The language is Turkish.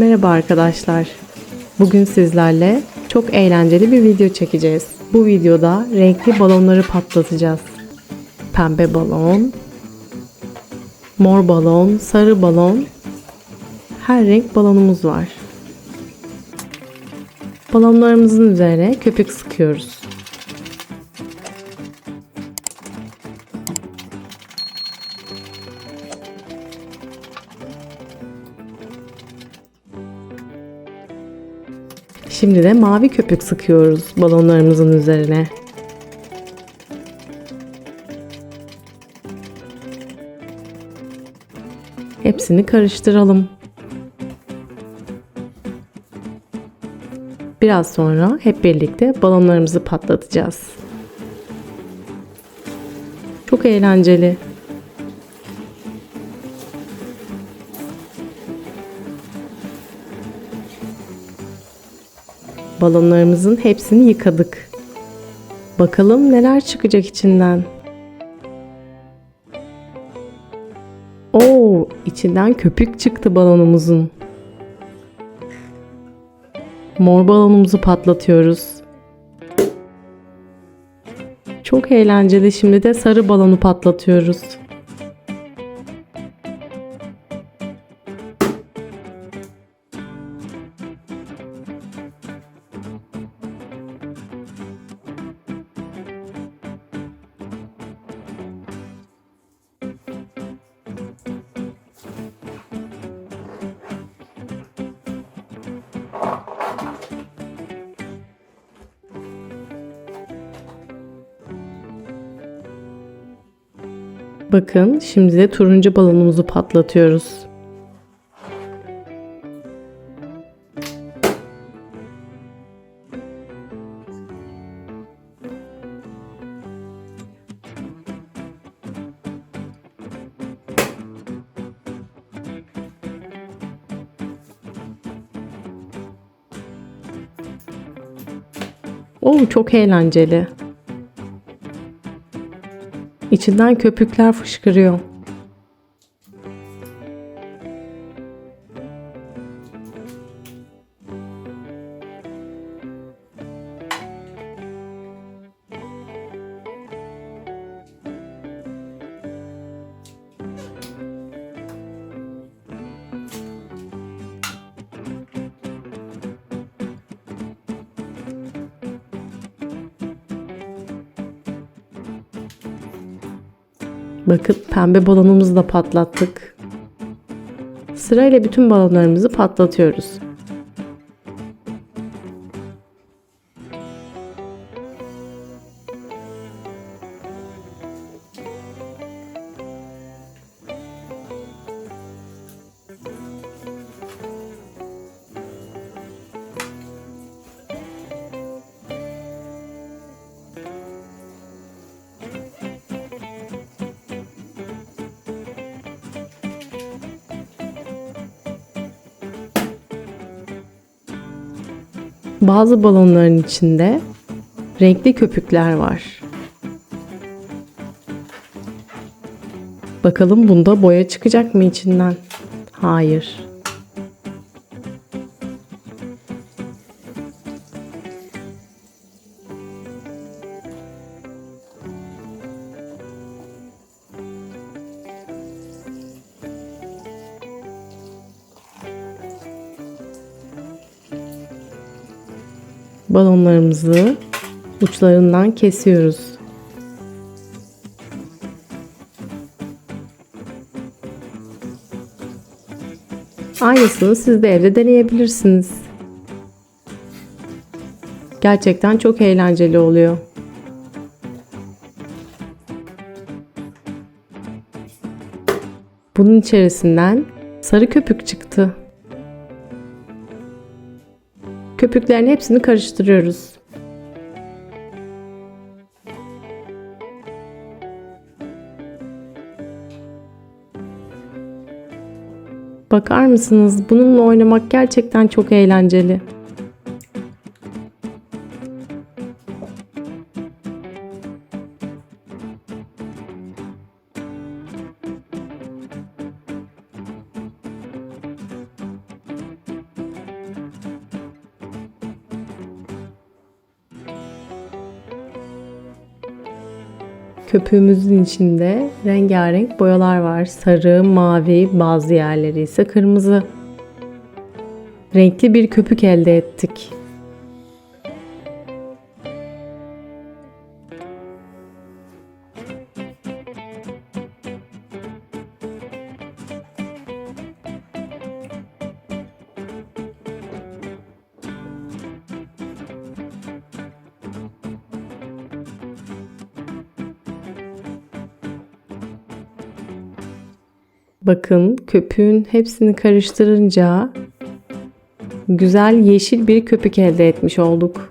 Merhaba arkadaşlar. Bugün sizlerle çok eğlenceli bir video çekeceğiz. Bu videoda renkli balonları patlatacağız. Pembe balon, mor balon, sarı balon, her renk balonumuz var. Balonlarımızın üzerine köpük sıkıyoruz. Şimdi de mavi köpük sıkıyoruz balonlarımızın üzerine. Hepsini karıştıralım. Biraz sonra hep birlikte balonlarımızı patlatacağız. Çok eğlenceli. Balonlarımızın hepsini yıkadık. Bakalım neler çıkacak içinden. Oo, içinden köpük çıktı balonumuzun. Mor balonumuzu patlatıyoruz. Çok eğlenceli. Şimdi de sarı balonu patlatıyoruz. Bakın şimdi de turuncu balonumuzu patlatıyoruz. Oo çok eğlenceli. İçinden köpükler fışkırıyor. Bakın pembe balonumuzu da patlattık. Sırayla bütün balonlarımızı patlatıyoruz. Bazı balonların içinde renkli köpükler var. Bakalım bunda boya çıkacak mı içinden? Hayır. Balonlarımızı uçlarından kesiyoruz. Aynısını siz de evde deneyebilirsiniz. Gerçekten çok eğlenceli oluyor. Bunun içerisinden sarı köpük çıktı. Köpüklerin hepsini karıştırıyoruz. Bakar mısınız? Bununla oynamak gerçekten çok eğlenceli. Köpüğümüzün içinde rengarenk boyalar var. Sarı, mavi, bazı yerleri ise kırmızı. Renkli bir köpük elde ettik. Bakın köpüğün hepsini karıştırınca güzel yeşil bir köpük elde etmiş olduk.